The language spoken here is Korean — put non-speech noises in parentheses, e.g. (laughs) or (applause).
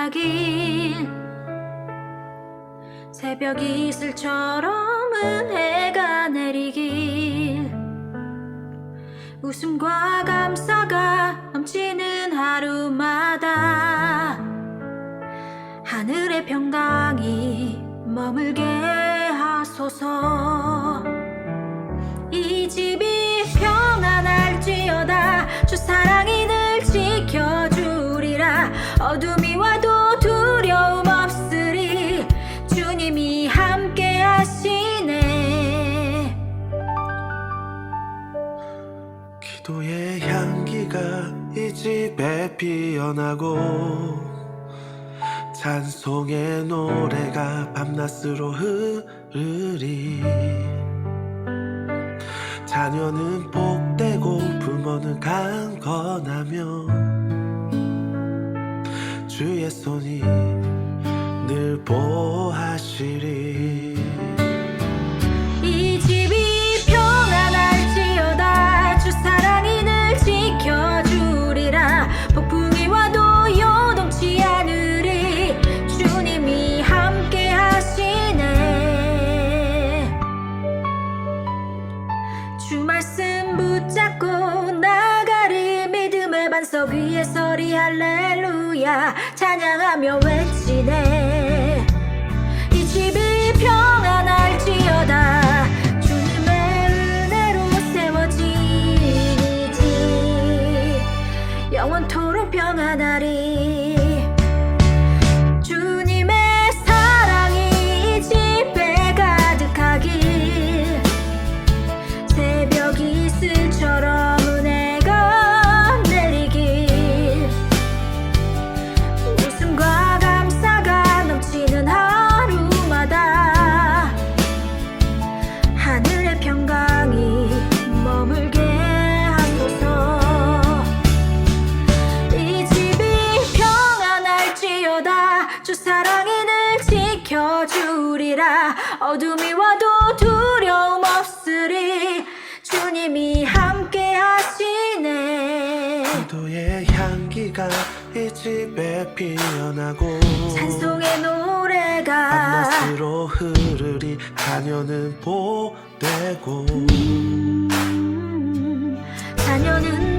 가득하길 새벽 이슬처럼 은혜가 내리길. 웃음과 감사가 넘치는 하루마다 하늘의 평강이 머물게 하소서. 이집 기도의 향기가 이 집에 피어나고 찬송의 노래가 밤낮으로 흐르리. 자녀는 복되고 부모는 강건하며 주의 손이 늘 보하시리 말씀 붙잡고 나가리 믿음의 반석 위에 서리. 할렐루야. 찬양하며 외치네. 이 집이 평 (laughs) 어둠이 와도 두려움 없으리 주님이 함께 하시네. 기도의 향기가 이 집에 피어나고 찬송의 노래가 밤낮으로 흐르리 자녀는 보되고 음, 자녀는